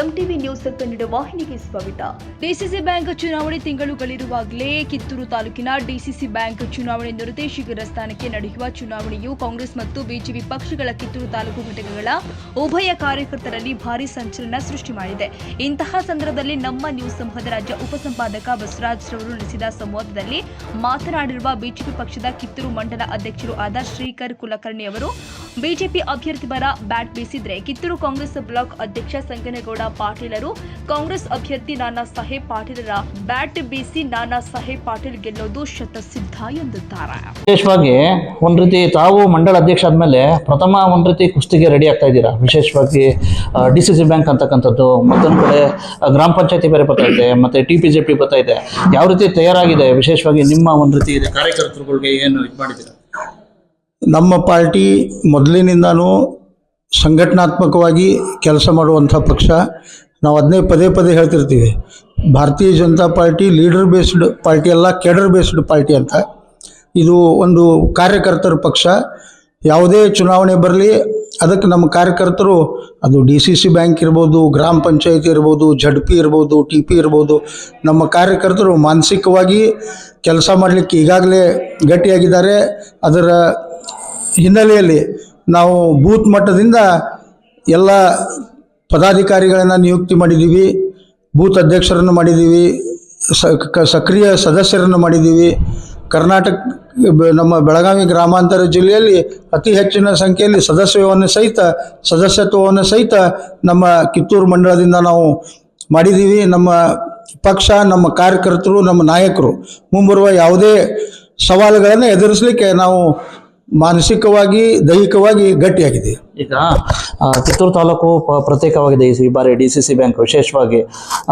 MTV news Kannada ವಾಹಿನಿಗೆ ಸ್ವಾಗತ. DCC bank ಚುನಾವಣೆ ತಿಂಗಳುಗಳಿರುವಾಗಲೇ ಕಿತ್ತೂರು ತಾಲೂಕಿನ ಡಿಸಿಸಿ ಬ್ಯಾಂಕ್ ಚುನಾವಣೆ ನಿರ್ದೇಶಕರ ಸ್ಥಾನಕ್ಕೆ ನಡೆಯುವ ಚುನಾವಣೆಯು ಕಾಂಗ್ರೆಸ್ ಮತ್ತು ಬಿಜೆಪಿ ಪಕ್ಷಗಳ ಕಿತ್ತೂರು ತಾಲೂಕು ಘಟಕಗಳ ಉಭಯ ಕಾರ್ಯಕರ್ತರಲ್ಲಿ ಭಾರಿ ಸಂಚಲನ ಸೃಷ್ಟಿ ಮಾಡಿದೆ. ಇಂತಹ ಸಂದರ್ಭದಲ್ಲಿ ನಮ್ಮ ನ್ಯೂಸ್ ಸಂಘದ ರಾಜ್ಯ ಉಪಸಂಪಾದಕ ಬಸವರಾಜ್ ರವರು ನಡೆಸಿದ ಸಂವಾದದಲ್ಲಿ ಮಾತನಾಡಿರುವ ಬಿಜೆಪಿ ಪಕ್ಷದ ಕಿತ್ತೂರು ಮಂಡಲ ಅಧ್ಯಕ್ಷರು ಆದ ಶ್ರೀಕರ್ ಕುಲಕರ್ಣಿ ಅವರು ಬಿಜೆಪಿ ಅಭ್ಯರ್ಥಿ ಪರ ಬ್ಯಾಟ್ ಬೀಸಿದ್ರೆ ಕಿತ್ತೂರು ಕಾಂಗ್ರೆಸ್ ಬ್ಲಾಕ್ ಅಧ್ಯಕ್ಷ ಸಂಗನಗೌಡ ಪಾಟೀಲರು, ಕಾಂಗ್ರೆಸ್ ಅಭ್ಯರ್ಥಿ ನಾನಾ ಸಾಹೇಬ್ ಪಾಟೀಲರ ಬ್ಯಾಟ್ ಬೀಸಿ ನಾನಾ ಸಾಹೇಬ್ ಪಾಟೀಲ್ ಗೆಲ್ಲೋದು ಶತಸಿದ್ಧ ಎಂದಿದ್ದಾರೆ ವಿಶೇಷವಾಗಿ ಒಂದ್ ರೀತಿ ತಾವು ಮಂಡಳ ಅಧ್ಯಕ್ಷ ಆದ್ಮೇಲೆ ಪ್ರಥಮ ಒಂದ್ ರೀತಿ ಕುಸ್ತಿಗೆ ರೆಡಿ ಆಗ್ತಾ ಇದ್ದೀರಾ? ವಿಶೇಷವಾಗಿ ಡಿ ಸಿ ಸಿ ಬ್ಯಾಂಕ್ ಅಂತಕ್ಕಂಥದ್ದು, ಮತ್ತೊಂದು ಕಡೆ ಗ್ರಾಮ ಪಂಚಾಯತಿ ಬೇರೆ ಬರ್ತಾ ಇದೆ, ಮತ್ತೆ ಟಿ ಪಿ ಜೆ ಪಿ ಬರ್ತಾ ಇದೆ. ಯಾವ ರೀತಿ ತಯಾರಾಗಿದೆ? ವಿಶೇಷವಾಗಿ ನಿಮ್ಮ ಒಂದ್ ರೀತಿ ಕಾರ್ಯಕರ್ತರುಗಳಿಗೆ ಏನು ಇದು ಮಾಡಿದ್ದೀರಾ? ನಮ್ಮ ಪಾರ್ಟಿ ಮೊದಲಿನಿಂದನೂ ಸಂಘಟನಾತ್ಮಕವಾಗಿ ಕೆಲಸ ಮಾಡುವಂಥ ಪಕ್ಷ. ನಾವು ಅದನ್ನೇ ಪದೇ ಪದೇ ಹೇಳ್ತಿರ್ತೀವಿ. Bharatiya Janata party leader based party ಅಲ್ಲ, ಕೆಡರ್ ಬೇಸ್ಡ್ ಪಾರ್ಟಿ ಅಂತ. ಇದು ಒಂದು ಕಾರ್ಯಕರ್ತರ ಪಕ್ಷ. ಯಾವುದೇ ಚುನಾವಣೆ ಬರಲಿ, ಅದಕ್ಕೆ ನಮ್ಮ ಕಾರ್ಯಕರ್ತರು, ಅದು ಡಿ ಸಿ ಸಿ ಬ್ಯಾಂಕ್ ಇರ್ಬೋದು, ಗ್ರಾಮ ಪಂಚಾಯಿತಿ ಇರ್ಬೋದು ಜಡ್ ಪಿ ಇರ್ಬೋದು, ಟಿ ಪಿ ಇರ್ಬೋದು, ನಮ್ಮ ಕಾರ್ಯಕರ್ತರು ಮಾನಸಿಕವಾಗಿ ಕೆಲಸ ಮಾಡಲಿಕ್ಕೆ ಈಗಾಗಲೇ ಗಟ್ಟಿಯಾಗಿದ್ದಾರೆ. ಅದರ ಹಿನ್ನೆಲೆಯಲ್ಲಿ ನಾವು ಬೂತ್ ಮಟ್ಟದಿಂದ ಎಲ್ಲ ಪದಾಧಿಕಾರಿಗಳನ್ನು ನಿಯುಕ್ತಿ ಮಾಡಿದ್ದೀವಿ ಬೂತ್ ಅಧ್ಯಕ್ಷರನ್ನು ಮಾಡಿದ್ದೀವಿ ಸಕ್ರಿಯ ಸದಸ್ಯರನ್ನು ಮಾಡಿದ್ದೀವಿ ಕರ್ನಾಟಕ, ನಮ್ಮ ಬೆಳಗಾವಿ ಗ್ರಾಮಾಂತರ ಜಿಲ್ಲೆಯಲ್ಲಿ ಅತಿ ಹೆಚ್ಚಿನ ಸಂಖ್ಯೆಯಲ್ಲಿ ಸದಸ್ಯವನ್ನು ಸಹಿತ, ಸದಸ್ಯತ್ವವನ್ನು ಸಹಿತ ನಮ್ಮ ಕಿತ್ತೂರು ಮಂಡಲದಿಂದ ನಾವು ಮಾಡಿದ್ದೀವಿ ನಮ್ಮ ಪಕ್ಷ, ನಮ್ಮ ಕಾರ್ಯಕರ್ತರು, ನಮ್ಮ ನಾಯಕರು ಮುಂಬರುವ ಯಾವುದೇ ಸವಾಲುಗಳನ್ನು ಎದುರಿಸಲಿಕ್ಕೆ ನಾವು ಮಾನಸಿಕವಾಗಿ ದೈಹಿಕವಾಗಿ ಗಟ್ಟಿಯಾಗಿದೆ. ಈಗ ಆ, ಕಿತ್ತೂರು ತಾಲೂಕು ಪ- ಪ್ರತ್ಯೇಕವಾಗಿದೆ ಈ ಈ ಬಾರಿ ಡಿ ಸಿ ಸಿ ಬ್ಯಾಂಕ್ ವಿಶೇಷವಾಗಿ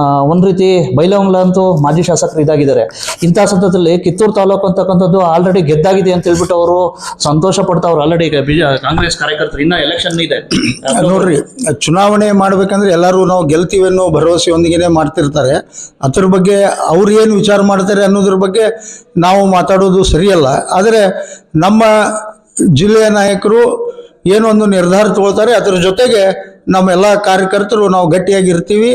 ಒಂದು ಒಂದ್ ರೀತಿ ಬೈಲಹೊಂಗ್ಲ ಅಂತೂ ಮಾಜಿ ಶಾಸಕರು ಇದಾಗಿದ್ದಾರೆ. ಇಂಥ ಸಂದರ್ಭದಲ್ಲಿ ಕಿತ್ತೂರು ತಾಲೂಕು ಅಂತಕ್ಕಂಥದ್ದು ಆಲ್ರೆಡಿ ಗೆದ್ದಾಗಿದೆ ಅಂತ ಹೇಳ್ಬಿಟ್ಟು ಅವರು ಸಂತೋಷ ಪಡ್ತಾವ್ರು ಆಲ್ರೆಡಿ ಈಗ ಬಿ- ಕಾಂಗ್ರೆಸ್ ಕಾರ್ಯಕರ್ತರು. ಇನ್ನ ಎಲೆಕ್ಷನ್ ಇದೆ. ನೋಡ್ರಿ ಚುನಾವಣೆ ಮಾಡ್ಬೇಕಂದ್ರೆ ಎಲ್ಲರೂ ನಾವು ಗೆಲ್ತೀವಿ ಅನ್ನೋ ಭರವಸೆಯೊಂದಿಗೆ ಮಾಡ್ತಿರ್ತಾರೆ. ಅದ್ರ ಬಗ್ಗೆ ಅವ್ರು ಏನು ವಿಚಾರ ಮಾಡ್ತಾರೆ ಅನ್ನೋದ್ರ ಬಗ್ಗೆ ನಾವು ಮಾತಾಡೋದು ಸರಿಯಲ್ಲ. ಆದರೆ ನಮ್ಮ ಜಿಲ್ಲೆಯ ನಾಯಕರು ಏನೊಂದು ನಿರ್ಧಾರ ತಗೊಳ್ತಾರೆ. ಅದರ ಜೊತೆಗೆ ನಮ್ಮ ಎಲ್ಲ ಕಾರ್ಯಕರ್ತರು ನಾವು ಗಟ್ಟಿಯಾಗಿರ್ತೀವಿ.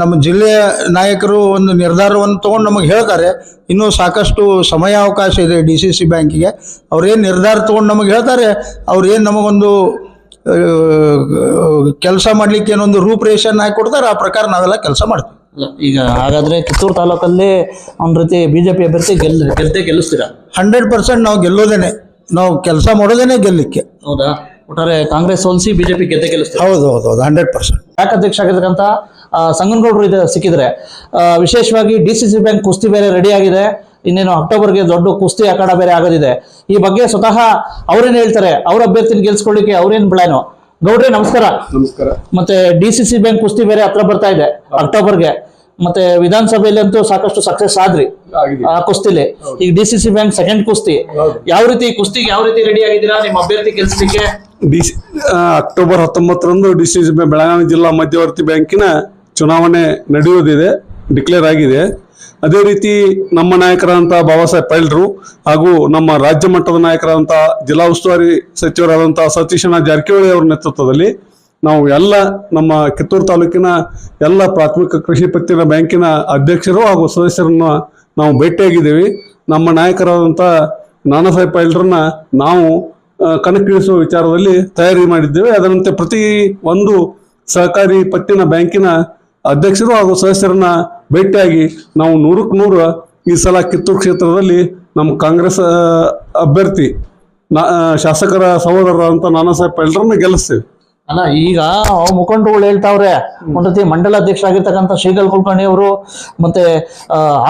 ನಮ್ಮ ಜಿಲ್ಲೆಯ ನಾಯಕರು ಒಂದು ನಿರ್ಧಾರವನ್ನು ತೊಗೊಂಡು ನಮಗೆ ಹೇಳ್ತಾರೆ. ಇನ್ನೂ ಸಾಕಷ್ಟು ಸಮಯ ಅವಕಾಶ ಇದೆ ಡಿ ಸಿ ಸಿ ಬ್ಯಾಂಕಿಗೆ. ಅವ್ರೇನು ನಿರ್ಧಾರ ತೊಗೊಂಡು ನಮಗೆ ಹೇಳ್ತಾರೆ ಅವ್ರೇನು ಏನು ನಮಗೊಂದು ಕೆಲಸ ಮಾಡ್ಲಿಕ್ಕೆ ಏನೊಂದು ರೂಪರೇಷನ್ ಹಾಕಿ ಕೊಡ್ತಾರೆ ಆ ಪ್ರಕಾರ ನಾವೆಲ್ಲ ಕೆಲಸ ಮಾಡ್ತೀವಿ. ಈಗ ಹಾಗಾದ್ರೆ ಕಿತ್ತೂರು ತಾಲೂಕಲ್ಲಿ ಒಂದ್ ರೀತಿ ಬಿಜೆಪಿ ಅಭ್ಯರ್ಥಿ ಗೆಲ್ ಗೆದ್ದೇ ಗೆಲ್ಲಿಸ್ತೀರಾ? ಹಂಡ್ರೆಡ್ ಪರ್ಸೆಂಟ್ ನಾವು ಗೆಲ್ಲೋದೇನೆ. ನಾವು ಕೆಲಸ ಮಾಡೋದೇನೆ ಗೆಲ್ಲಕ್ಕೆ ಹೌದಾ? ಒಟ್ಟಾರೆ ಕಾಂಗ್ರೆಸ್ ಸೋಲಿಸಿ ಬಿಜೆಪಿ ಗೆದ್ದೆ ಗೆಲ್ಲಿಸ್ತಾರೆ. ಹೌದು ಹೌದು ಹೌದು ಹಂಡ್ರೆಡ್ ಪರ್ಸೆಂಟ್ ಯಾಕೆ ಅಧ್ಯಕ್ಷ ಆಗಿರ್ತಕ್ಕಂಥ ಸಂಗನಗೌಡರು ಇದು ಸಿಕ್ಕಿದ್ರೆ ಆ, ವಿಶೇಷವಾಗಿ ಡಿ ಸಿ ಸಿ ಬ್ಯಾಂಕ್ ಕುಸ್ತಿ ಬೇರೆ ರೆಡಿ ಆಗಿದೆ. ಇನ್ನೇನು ಅಕ್ಟೋಬರ್ಗೆ ದೊಡ್ಡ ಕುಸ್ತಿ ಅಖಾಡ ಬೇರೆ ಆಗೋದಿದೆ. ಈ ಬಗ್ಗೆ ಸ್ವತಃ ಅವ್ರೇನ್ ಹೇಳ್ತಾರೆ? ಅವ್ರ ಅಭ್ಯರ್ಥಿನ ಗೆಲ್ಸ್ಕೊಳ್ಳಿಕ್ಕೆ ಅವ್ರೇನು ಪ್ಲಾನು ಗೌಡ್ರೆ ನಮಸ್ಕಾರ. ನಮಸ್ಕಾರ. ಮತ್ತೆ ಡಿ ಸಿ ಸಿ ಬ್ಯಾಂಕ್ ಕುಸ್ತಿ ಬೇರೆ ಹತ್ರ ಬರ್ತಾ ಇದೆ ಅಕ್ಟೋಬರ್ಗೆ. ಮತ್ತೆ ವಿಧಾನಸಭೆಯಲ್ಲಿ ಅಂತೂ ಸಾಕಷ್ಟು ಸಕ್ಸಸ್ ಆದ್ರಿ. ಆ ಕುಸ್ತಿಲಿ. ಈಗ D C C bank second ಕುಸ್ತಿ. ಯಾವ ರೀತಿ ಕುಸ್ತಿಗೆ ಯಾವ ರೀತಿ ರೆಡಿ ಆಗಿದ್ದೀರಾ? ನಿಮ್ಮ ಅಭ್ಯರ್ಥಿ ಕೆಲಸಕ್ಕೆ ಡಿ ಸಿ ಅಕ್ಟೋಬರ್ ಹತ್ತೊಂಬತ್ತರಂದು ಡಿ ಸಿ ಬೆಳಗಾವಿ ಜಿಲ್ಲಾ ಮಧ್ಯವರ್ತಿ ಬ್ಯಾಂಕಿನ ಚುನಾವಣೆ ನಡೆಯುವುದಿದೆ ಡಿಕ್ಲೇರ್ ಆಗಿದೆ. ಅದೇ ರೀತಿ ನಮ್ಮ ನಾಯಕರಾದಂಥ ಬಾಬಾ ಸಾಹೇಬ್ ಪೈಲ್ರು ಹಾಗೂ ನಮ್ಮ ರಾಜ್ಯ ಮಟ್ಟದ ನಾಯಕರಾದಂಥ ಜಿಲ್ಲಾ ಉಸ್ತುವಾರಿ ಸಚಿವರಾದಂಥ ಸತೀಶನ ಜಾರಕಿಹೊಳಿ ಅವರ ನೇತೃತ್ವದಲ್ಲಿ ನಾವು ಎಲ್ಲ ನಮ್ಮ ಕಿತ್ತೂರು ತಾಲೂಕಿನ ಎಲ್ಲ ಪ್ರಾಥಮಿಕ ಕೃಷಿ ಪತ್ತಿನ ಬ್ಯಾಂಕಿನ ಅಧ್ಯಕ್ಷರು ಹಾಗೂ ಸದಸ್ಯರನ್ನು ನಾವು ಭೇಟಿಯಾಗಿದ್ದೀವಿ. ನಮ್ಮ ನಾಯಕರಾದಂಥ ನಾನಾ ಸಾಹೇಬ್ ಪೈಲ್ರನ್ನ ನಾವು ಕಣಕ್ಕಿಳಿಸುವ ವಿಚಾರದಲ್ಲಿ ತಯಾರಿ ಮಾಡಿದ್ದೇವೆ. ಅದರಂತೆ ಪ್ರತಿ ಒಂದು ಸಹಕಾರಿ ಪತ್ತಿನ ಬ್ಯಾಂಕಿನ ಅಧ್ಯಕ್ಷರು ಹಾಗೂ ಸದಸ್ಯರನ್ನ ಭೇಟಿಯಾಗಿ ನಾವು ನೂರಕ್ಕೆ ನೂರು ಈ ಸಲ ಕಿತ್ತೂರು ಕ್ಷೇತ್ರದಲ್ಲಿ ನಮ್ಮ ಕಾಂಗ್ರೆಸ್ ಅಭ್ಯರ್ಥಿ, ನಾ ಶಾಸಕರ ಸಹೋದರರಾದಂಥ ನಾನಾ ಸಾಹೇಬ್ ಪೈಲ್ರನ್ನ ಗೆಲ್ಲಿಸ್ತೇವೆ. ಅಲ್ಲ ಈಗ ಅವ್ ಮುಖಂಡರುಗಳು ಹೇಳ್ತಾವ್ರೆ ಒಂದತಿ ಮಂಡಲ ಅಧ್ಯಕ್ಷ ಆಗಿರ್ತಕ್ಕಂಥ ಶ್ರೀಗಲ್ ಕುಲಕರ್ಣಿ ಅವರು ಮತ್ತೆ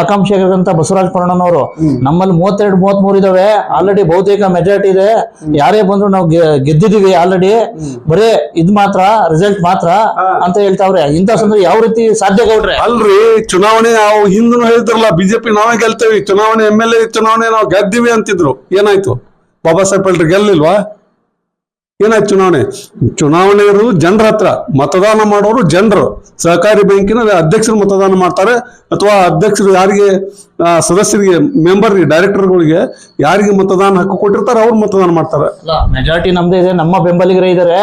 ಆಕಾಂಕ್ಷಿ ಆಗಿರ್ತಕ್ಕಂಥ ಬಸವರಾಜ ಪರಣನವರು ನಮ್ಮಲ್ಲಿ ಮೂವತ್ತೆರಡು ಮೂವತ್ತ್ ಮೂರು ಇದಾವೆ. ಆಲ್ರೆಡಿ ಬಹುತೇಕ ಮೆಜಾರಿಟಿ ಇದೆ. ಯಾರೇ ಬಂದ್ರು ನಾವು ಗೆದ್ದಿದೀವಿ ಆಲ್ರೆಡಿ ಬರೇ ಇದ್ ಮಾತ್ರ ರಿಸಲ್ಟ್ ಮಾತ್ರ ಅಂತ ಹೇಳ್ತಾವ್ರೆ. ಇಂಥ ಸಂದರ್ಭ ಯಾವ ರೀತಿ ಸಾಧ್ಯ ಗೌಡ್ರೆ? ಅಲ್ರಿ ಚುನಾವಣೆ ನಾವು ಹಿಂದೂ ಹೇಳಿದ್ರಲ್ಲ ಬಿಜೆಪಿ ನಾವೇ ಗೆಲ್ತೇವಿ ಚುನಾವಣೆ ಎಂ ಎಲ್ ಎ ಚುನಾವಣೆ ನಾವು ಗೆದ್ದಿವಿ ಅಂತಿದ್ರು. ಏನಾಯ್ತು? ಬಾಬಾ ಸಾಹೇಬ್ ಪೈಲ್ರು ಗೆಲ್ಲಿಲ್ವಾ? ಏನಾಯ್ತು ಚುನಾವಣೆ? ಚುನಾವಣೆ ಇರೋದು ಜನರ ಹತ್ರ ಮತದಾನ ಮಾಡೋರು ಜನರು. ಸಹಕಾರಿ ಬ್ಯಾಂಕಿನ ಅಧ್ಯಕ್ಷರು ಮತದಾನ ಮಾಡ್ತಾರೆ ಅಥವಾ ಅಧ್ಯಕ್ಷರು ಯಾರಿಗೆ ಸದಸ್ಯರಿಗೆ ಮೆಂಬರ್ಗೆ ಡೈರೆಕ್ಟರ್ಗಳಿಗೆ ಯಾರಿಗೆ ಮತದಾನ ಹಕ್ಕು ಕೊಟ್ಟಿರ್ತಾರೆ ಅವ್ರು ಮತದಾನ ಮಾಡ್ತಾರೆ. ಮೆಜಾರಿಟಿ ನಮ್ದೇ ಇದೆ ನಮ್ಮ ಬೆಂಬಲಿಗರೇ ಇದಾರೆ.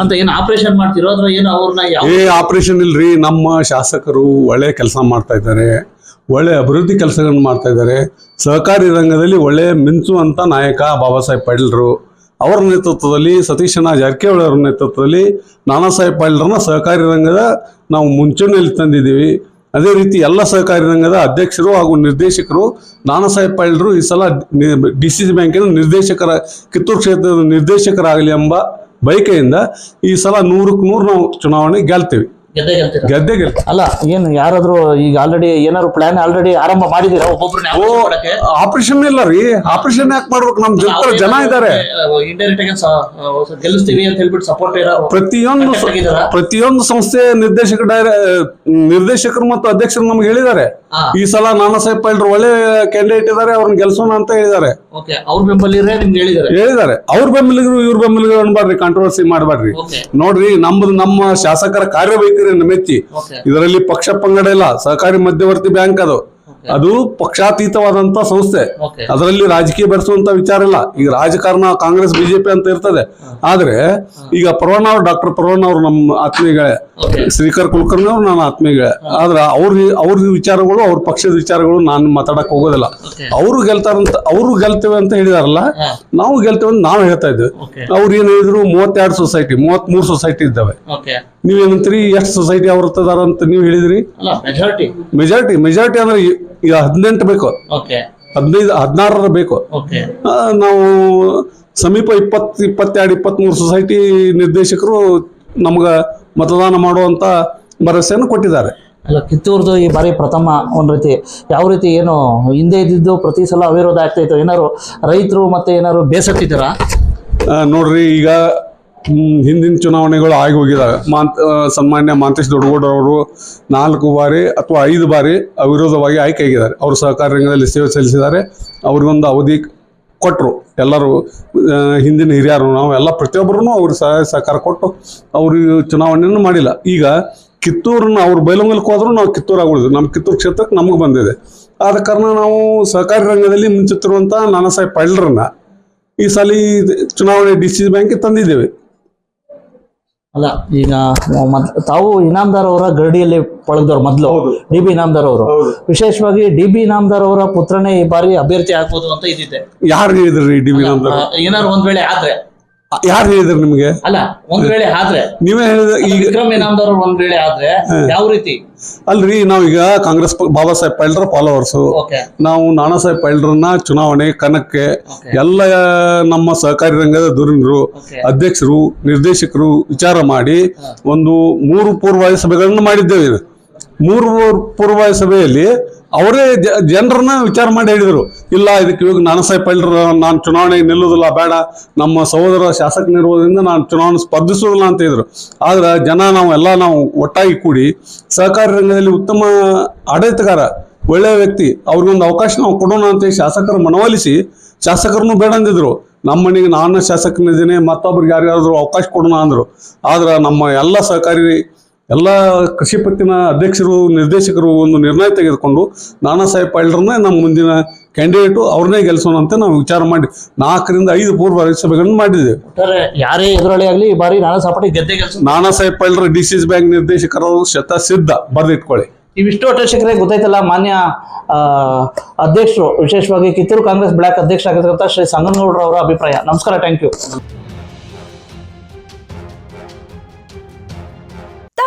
ಅಂತ ಏನ್ ಆಪರೇಷನ್ ಮಾಡ್ತಿರೋ ಅಥವಾ ಏನು ಅವ್ರನ್ನ ಏ ಆಪರೇಷನ್ ಇಲ್ರಿ. ನಮ್ಮ ಶಾಸಕರು ಒಳ್ಳೆ ಕೆಲಸ ಮಾಡ್ತಾ ಇದ್ದಾರೆ. ಒಳ್ಳೆ ಅಭಿವೃದ್ಧಿ ಕೆಲಸಗಳನ್ನು ಮಾಡ್ತಾ ಇದ್ದಾರೆ. ಸಹಕಾರಿ ರಂಗದಲ್ಲಿ ಒಳ್ಳೆ ಮಿಂಚು ಅಂತ ನಾಯಕ ಬಾಬಾ ಸಾಹೇಬ್ ಪಾಟೀಲ್ರು. ಅವರ ನೇತೃತ್ವದಲ್ಲಿ ಸತೀಶಣ್ಣ ಜಾರಕಿಹೊಳಿ ಅವರ ನೇತೃತ್ವದಲ್ಲಿ ನಾನಾ ಸಾಹೇಬ್ ಪಾಟೀಲ್ರನ್ನ ಸಹಕಾರಿ ರಂಗದ ನಾವು ಮುಂಚೂಣಿಯಲ್ಲಿ ತಂದಿದ್ದೀವಿ. ಅದೇ ರೀತಿ ಎಲ್ಲ ಸಹಕಾರಿ ರಂಗದ ಅಧ್ಯಕ್ಷರು ಹಾಗೂ ನಿರ್ದೇಶಕರು ನಾನಾ ಸಾಹೇಬ್ ಪಾಟೀಲ್ರು ಈ ಸಲ ಡಿ ಸಿ ಸಿ ಬ್ಯಾಂಕಿನ ನಿರ್ದೇಶಕರ, ಕಿತ್ತೂರು ಕ್ಷೇತ್ರದ ನಿರ್ದೇಶಕರಾಗಲಿ ಎಂಬ ಬಯಕೆಯಿಂದ ಈ ಸಲ ನೂರಕ್ಕೆ ನೂರು ನಾವು ಚುನಾವಣೆ ಗೆಲ್ತೀವಿ. ಗೆದ್ದೆ ಗೆಲ್ತೀರಾ? ಅಲ್ಲ ಏನು ಯಾರಾದ್ರೂ ಈಗ ಆಲ್ರೆಡಿ ಏನಾದ್ರು ಪ್ಲಾನ್ ಆಲ್ರೆಡಿ ಆರಂಭ ಮಾಡಿದೀರಾ ಒಬ್ಬೊಬ್ರನ್ನ ಓ ಆಪರೇಷನ್ ಇಲ್ಲ ರೀ. ಆಪರೇಷನ್ ಯಾಕೆ ಮಾಡ್ಬೇಕು? ನಮ್ ಜೊತೆ ಜನ ಇದ್ದಾರೆ ಇಂಡೈರೆಕ್ಟ್ ಆಗಿ ಗೆಲ್ಲಿಸ್ತೀವಿ ಅಂತ ಹೇಳ್ಬಿಟ್ಟು ಸಪೋರ್ಟ್ ಪ್ರತಿಯೊಂದು ಪ್ರತಿಯೊಂದು ಸಂಸ್ಥೆ ನಿರ್ದೇಶಕ ನಿರ್ದೇಶಕರು ಮತ್ತು ಅಧ್ಯಕ್ಷರು ನಮ್ಗೆ ಹೇಳಿದ್ದಾರೆ. ಈ ಸಲ ನಾನಾ ಸಾಹೇಬ್ ಪಾಟೀಲ್ ಒಳ್ಳೆ ಕ್ಯಾಂಡಿಡೇಟ್ ಇದ್ದಾರೆ ಅವ್ರನ್ನ ಗೆಲ್ಸೋಣ ಅಂತ ಹೇಳಿದ್ದಾರೆ. ಅವ್ರ ಬೆಂಬಲಿಗರೇ ನಿಮ್ಗೆ ಹೇಳಿದಾರೆ ಹೇಳಿದ್ದಾರೆ. ಅವ್ರ ಬೆಂಬಲಿಗರು ಇವ್ರ ಬೆಂಬಲಿಗರು ಅನ್ಬಾರ್ರಿ ಕಾಂಟ್ರವರ್ಸಿ ಮಾಡಬೇಡ್ರಿ ನೋಡ್ರಿ ನಮ್ದು ನಮ್ಮ ಶಾಸಕರ ಕಾರ್ಯವೈಖರಿಯನ್ನು ಮೆಚ್ಚಿ. ಇದರಲ್ಲಿ ಪಕ್ಷ ಪಂಗಡ ಇಲ್ಲ ಸಹಕಾರಿ ಮಧ್ಯವರ್ತಿ ಬ್ಯಾಂಕ್ ಅದು. ಅದು ಪಕ್ಷಾತೀತವಾದಂತ ಸಂಸ್ಥೆ. ಅದರಲ್ಲಿ ರಾಜಕೀಯ ಬೆರೆಸುವಂತ ವಿಚಾರ ಇಲ್ಲ. ಈಗ ರಾಜಕಾರಣ ಕಾಂಗ್ರೆಸ್ ಬಿಜೆಪಿ ಅಂತ ಇರ್ತದೆ. ಆದ್ರೆ ಈಗ ಪರ್ವಣ್ಣ ಅವ್ರು ಡಾಕ್ಟರ್ ಪರ್ವಣ್ಣ ಅವರು ನಮ್ಮ ಆತ್ಮೀಯಗಳೇ. ಶ್ರೀಕರ್ ಕುಲಕರ್ಣಿ ಅವರು ನನ್ನ ಆತ್ಮೀಯಗಳೇ. ಆದ್ರೆ ಅವ್ರ ಅವ್ರ ವಿಚಾರಗಳು ಅವ್ರ ಪಕ್ಷದ ವಿಚಾರಗಳು ನಾನು ಮಾತಾಡಕ್ ಹೋಗೋದಿಲ್ಲ. ಅವ್ರು ಗೆಲ್ತಾರಂತ ಅವರು ಗೆಲ್ತೇವೆ ಅಂತ ಹೇಳಿದಾರಲ್ಲ ನಾವು ಗೆಲ್ತೇವೆ ಅಂತ ನಾವು ಹೇಳ್ತಾ ಇದ್ದೇವೆ ಅವ್ರು ಏನ್ ಹೇಳಿದ್ರು ಮೂವತ್ತೆರಡು ಸೊಸೈಟಿ ಮೂವತ್ತ್ ಮೂರು ಸೊಸೈಟಿ ಇದ್ದಾವೆ ನೀವೇನಂತೀರಿ ಎಷ್ಟು ಸೊಸೈಟಿ ಅವ್ರ ಅಂತ ನೀವು ಹೇಳಿದ್ರಿ? ಅಲ್ಲ ಮೆಜಾರಿಟಿ ಮೆಜಾರಿಟಿ ಮೆಜಾರಿಟಿ ಅಂದ್ರೆ ಈಗ ಹದಿನೆಂಟು ಬೇಕು. ಓಕೆ ಹದಿನೈದು ಹದಿನಾರರ ಬೇಕು. ಓಕೆ ನಾವು ಸಮೀಪ ಇಪ್ಪತ್ತು ಇಪ್ಪತ್ತೆರಡು ಇಪ್ಪತ್ತ್ಮೂರು ಸೊಸೈಟಿ ನಿರ್ದೇಶಕರು ನಮ್ಗೆ ಮತದಾನ ಮಾಡುವಂತ ಭರವಸೆಯನ್ನು ಕೊಟ್ಟಿದ್ದಾರೆ. ಅಲ್ಲ ಕಿತ್ತೂರ್ದು ಈ ಬಾರಿ ಪ್ರಥಮ ಒಂದು ರೀತಿ ಯಾವ ರೀತಿ ಏನು ಹಿಂದೆ ಇದ್ದಿದ್ದು ಪ್ರತಿ ಸಲ ಅವಿರೋಧ ಆಗ್ತಾ ಇತ್ತು. ಏನಾರು ರೈತರು ಮತ್ತೆ ಏನಾರು ಬೇಸತ್ತಿದ್ದೀರಾ? ನೋಡ್ರಿ ಈಗ ಹಿಂದಿನ ಚುನಾವಣೆಗಳು ಆಗಿ ಹೋಗಿದಾಗ ಮಾಂತ್ ಸನ್ಮಾನ್ಯ ಮಾಂತೇಶ್ ದೊಡ್ಡಗೌಡರವರು ನಾಲ್ಕು ಬಾರಿ ಅಥವಾ ಐದು ಬಾರಿ ಅವಿರೋಧವಾಗಿ ಆಯ್ಕೆ ಆಗಿದ್ದಾರೆ. ಅವರು ಸಹಕಾರ ರಂಗದಲ್ಲಿ ಸೇವೆ ಸಲ್ಲಿಸಿದ್ದಾರೆ. ಅವ್ರಿಗೊಂದು ಅವಧಿ ಕೊಟ್ಟರು ಎಲ್ಲರೂ ಹಿಂದಿನ ಹಿರಿಯರು ನಾವು ಎಲ್ಲ ಪ್ರತಿಯೊಬ್ಬರೂ ಅವ್ರ ಸಹಾಯ ಸಹಕಾರ ಕೊಟ್ಟು ಅವರು ಚುನಾವಣೆಯನ್ನು ಮಾಡಿಲ್ಲ. ಈಗ ಕಿತ್ತೂರನ್ನ ಅವ್ರು ಬೈಲೊಂಗಲಕ್ಕೆ ಹೋದ್ರು ನಾವು ಕಿತ್ತೂರು ಆಗುಳಿದ್ವಿ ನಮ್ಮ ಕಿತ್ತೂರು ಕ್ಷೇತ್ರಕ್ಕೆ ನಮಗೆ ಬಂದಿದೆ. ಆದ ಕಾರಣ ನಾವು ಸಹಕಾರಿ ರಂಗದಲ್ಲಿ ಮುಂಚುತ್ತಿರುವಂಥ ನಾನಾ ಸಾಹೇಬ್ ಪಾಟೀಲ್ರನ್ನ ಈ ಸಲ ಚುನಾವಣೆ ಡಿ ಸಿ ಬ್ಯಾಂಕ್ಗೆ ತಂದಿದ್ದೇವೆ. ಅಲ್ಲ ಈಗ ತಾವು ಇನಾಮ್ದಾರ್ ಅವರ ಗರಡಿಯಲ್ಲಿ ಪಳಗ್ದವ್ರು ಮೊದಲು. ಡಿ ಬಿ ಇನಾಮ್ದಾರ್ ಅವರು. ವಿಶೇಷವಾಗಿ ಡಿ ಬಿ ಇನಾಮ್ದಾರ್ ಅವರ ಪುತ್ರನೇ ಈ ಬಾರಿ ಅಭ್ಯರ್ಥಿ ಆಗ್ಬೋದು ಅಂತ ಇದ್ದಿದ್ದೆ ಯಾರು ಹೇಳಿದ್ರಿ ಡಿ ಬಿ ನಮ್ದು ಆ, ಏನಾರು ಒಂದ್ ವೇಳೆ ಆದ್ರೆ. ಯಾರು ಹೇಳಿದ್ರು ನಿಮಗೆ? ಅಲ್ಲ ಒಂದ್ ವೇಳೆ ಆದ್ರೆ. ನೀವೇ ಹೇಳಿದ ಈಗ ವಿಕ್ರಮ್ ಒಂದ್ ವೇಳೆ ಆದ್ರೆ ಯಾವ ರೀತಿ? ಅಲ್ರಿ ನಾವೀಗ ಕಾಂಗ್ರೆಸ್ ಬಾಬಾ ಸಾಹೇಬ್ ಪೈಲ್ರ ಫಾಲೋವರ್ಸ್. ನಾವು ನಾನಾ ಸಾಹೇಬ್ ಪೈಲ್ರನ್ನ ಚುನಾವಣೆ ಕನಕ್ಕೆ ಎಲ್ಲ ನಮ್ಮ ಸಹಕಾರಿ ರಂಗದ ಧುರೀಣರು ಅಧ್ಯಕ್ಷರು ನಿರ್ದೇಶಕರು ವಿಚಾರ ಮಾಡಿ ಒಂದು ಮೂರು ಪೂರ್ವಾಯ ಸಭೆಗಳನ್ನು ಮಾಡಿದ್ದೇವೆ. ಮೂರು ಪೂರ್ವಾಯ ಸಭೆಯಲ್ಲಿ ಅವರೇ ಜನರನ್ನ ವಿಚಾರ ಮಾಡಿ ಹೇಳಿದರು. ಇಲ್ಲ, ಇದಕ್ಕೆ ಇವಾಗ ನಾನಾ ಪಾಟೀಲ್ರ ನಾನು ಚುನಾವಣೆಗೆ ನಿಲ್ಲುವುದಿಲ್ಲ, ಬೇಡ. ನಮ್ಮ ಸಹೋದರ ಶಾಸಕನಿರುವುದರಿಂದ ನಾನು ಚುನಾವಣೆ ಸ್ಪರ್ಧಿಸುವುದಿಲ್ಲ ಅಂತ ಇದ್ರು ಆದ್ರೆ ಜನ ನಾವು ಎಲ್ಲ ನಾವು ಒಟ್ಟಾಗಿ ಕೂಡಿ ಸಹಕಾರಿ ರಂಗದಲ್ಲಿ ಉತ್ತಮ ಆಡಳಿತಗಾರ, ಒಳ್ಳೆಯ ವ್ಯಕ್ತಿ, ಅವ್ರಿಗೊಂದು ಅವಕಾಶ ನಾವು ಕೊಡೋಣ ಅಂತ ಶಾಸಕರು ಮನವೊಲಿಸಿ ಶಾಸಕರನ್ನು ಬೇಡ ಅಂದಿದ್ರು. ನಮ್ಮ ಮನೆಗೆ ನಾನು ಶಾಸಕನಿದ್ದೀನಿ, ಮತ್ತೊಬ್ರಿಗೆ ಯಾರಿಗಾದ್ರೂ ಅವಕಾಶ ಕೊಡೋಣ ಅಂದರು. ಆದ್ರೆ ನಮ್ಮ ಎಲ್ಲ ಸಹಕಾರಿ ಎಲ್ಲ ಕೃಷಿ ಪತ್ತಿನ ಅಧ್ಯಕ್ಷರು ನಿರ್ದೇಶಕರು ಒಂದು ನಿರ್ಣಯ ತೆಗೆದುಕೊಂಡು ನಾನಾ ಸಾಹೇಬ್ ಪಾಟೀಲ್ರನ್ನೇ ನಮ್ಮ ಮುಂದಿನ ಕ್ಯಾಂಡಿಡೇಟು ಅವ್ರನ್ನೇ ಗೆಲ್ಸೋಣ ಅಂತ ನಾವು ವಿಚಾರ ಮಾಡಿ ನಾಲ್ಕರಿಂದ ಐದು ಪೂರ್ವ ಸಭೆಗಳನ್ನು ಮಾಡಿದ್ದೇವೆ ಯಾರೇ ಎದುರಾಳಿ ಆಗಲಿ ಈ ಬಾರಿ ನಾನಾ ಸಾಹೇಬ್ ಗೆದ್ದೆ ಗೆಲ್ಸ. ನಾನಾ ಸಾಹೇಬ್ ಪಾಟೀಲ್ರ ಡಿ ಸಿ ಬ್ಯಾಂಕ್ ನಿರ್ದೇಶಕರು ಶತ ಸಿದ್ಧ ಬರೆದಿಟ್ಕೊಳ್ಳಿ. ಇವಿಷ್ಟು ಅಟೇಶಕರೇ ಗೊತ್ತಾಯ್ತಲ್ಲ ಮಾನ್ಯ ಅಧ್ಯಕ್ಷರು ವಿಶೇಷವಾಗಿ ಕಿತ್ತೂರು ಕಾಂಗ್ರೆಸ್ ಬ್ಲಾಕ್ ಅಧ್ಯಕ್ಷ ಆಗಿರ್ತಕ್ಕಂಥ ಶ್ರೀ ಸಂಗನಗೌಡರವರ ಅಭಿಪ್ರಾಯ. ನಮಸ್ಕಾರ ಥ್ಯಾಂಕ್ ಯು